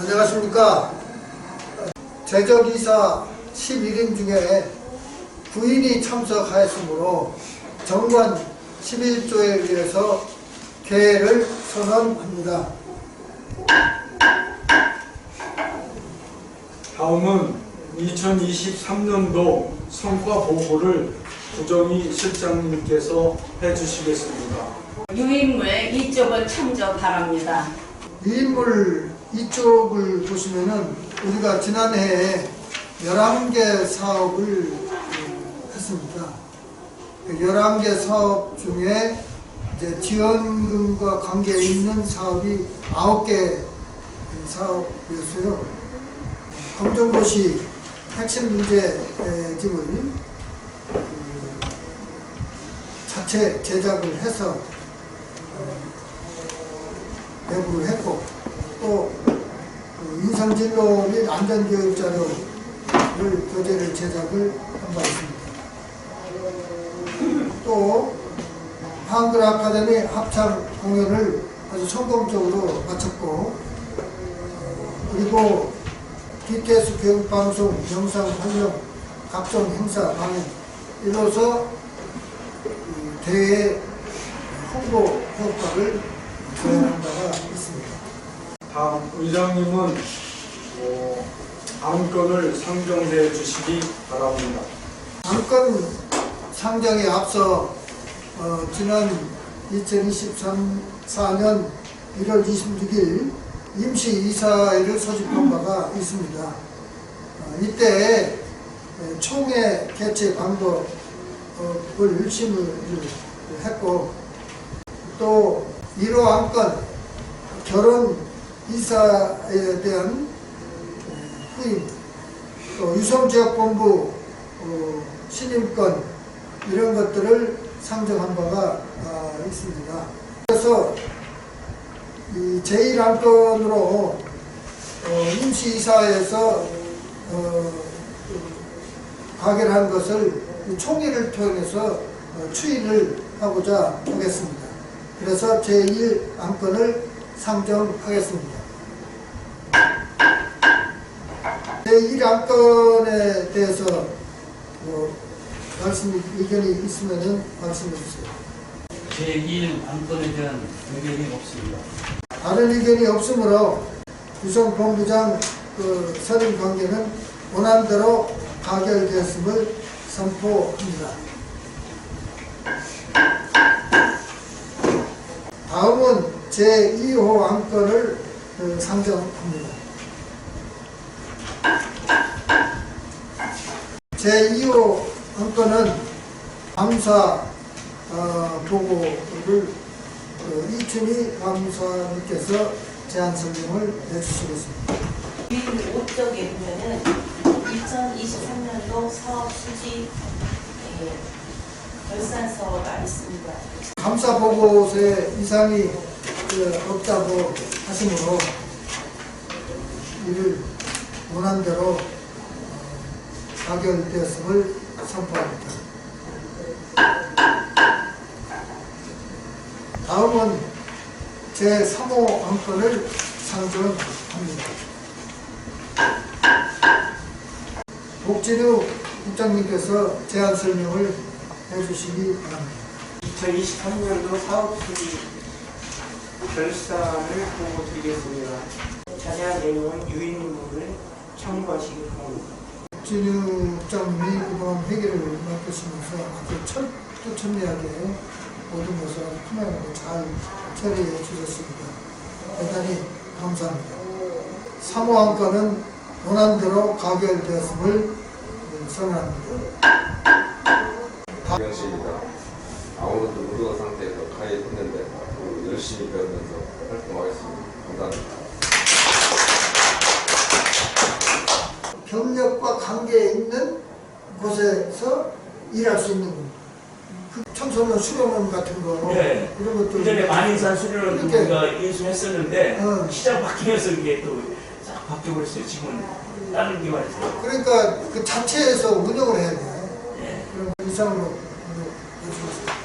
안녕하십니까. 제적이사 11인 중에 9인이 참석하였으므로 정관 11조에 의해서 개회를 선언합니다. 다음은 2023년도 성과 보고를 부정희 실장님께서 해주시겠습니다. 유인물 이쪽을 참조 바랍니다. 위인물 이쪽을 보시면은 우리가 지난해에 11개 사업을 음, 했습니다. 그 11개 사업 중에 이제 지원금과 관계 있는 사업이 9개 사업이었어요. 검정고시 핵심 문제집을 그 자체 제작을 해서 내부를 했고 또그 인성진로 및 안전교육 자료를 교재를 제작을 한 바 있습니다. 또 한글 아카데미 합창 공연을 아주 성공적으로 마쳤고 그리고 BTS 교육방송 영상 활용 각종 행사 방영 이로써 이 대회 홍보 효과를 바가 있습니다. 다음 의장님은 어, 안건을 상정해 주시기 바랍니다. 안건 상정에 앞서 어, 지난 2023년 1월 26일 임시 이사회를 소집한 바가 있습니다. 어, 이때 에, 총회 개최 방법을 심의를 했고 또 1호 안건 결혼 이사에 대한 에, 후임 또 유성지역본부 어, 신임권 이런 것들을 상정한 바가 아, 있습니다. 그래서 이 제1안건으로 어, 임시이사에서 어, 가결한 것을 이 총회를 통해서 어, 추인을 하고자 하겠습니다. 그래서 제1안건을 상정하겠습니다. 제1안건에 대해서 뭐 말씀 의견이 있으면 말씀해 주세요. 제1 안건에 대한 의견이 없습니다. 다른 의견이 없으므로 유성 본부장 그 서른 관계는 원안대로 가결되었음을 선포합니다. 다음은 제2호 안건을 어, 상정합니다. 제2호 안건은 감사 어, 보고를 어, 이춘희 감사님께서 제안 설명을 해주시겠습니다. 위 목적에 보면은 2023년도 사업 수지 예, 결산서가 있습니다. 감사 보고서에 이상이 그, 없다고 하시므로 이를 원한대로 어, 가결되었음을 선포합니다. 다음은 제3호 안건을 상정합니다. 복진우 국장님께서 제안 설명을 해주시기 바랍니다. 2023년도 사업 수지 결산을 보고 드리겠습니다. 자세한 내용은 유인물을 참고하시기 바랍니다. 진유 국장님이 그동안 회계를 맡으시면서 아주 철두철미하게 모든 것을 투명하게 잘 처리해 주셨습니다. 대단히 감사합니다. 사무안건은 원안대로 가결되었음을 선언합니다. 경식입니다. 아무것도 무도한 상태에서 가입했는데 앞으로 열심히 배우면서 활동하겠습니다. 감사합니다. 경력과 관계 있는 곳에서 일할 수 있는 겁니다. 그 청소년 수련원 같은 거 네. 이런 것들 그전에 만인산 이렇게 우리가 인수했었는데 어. 시장 바뀌면서 이게 또싹 바뀌어버렸어요. 지금은 다른 기관에서. 그러니까 그 자체에서 운영을 해야 돼. 예. 그럼 이상으로 해주겠습니다.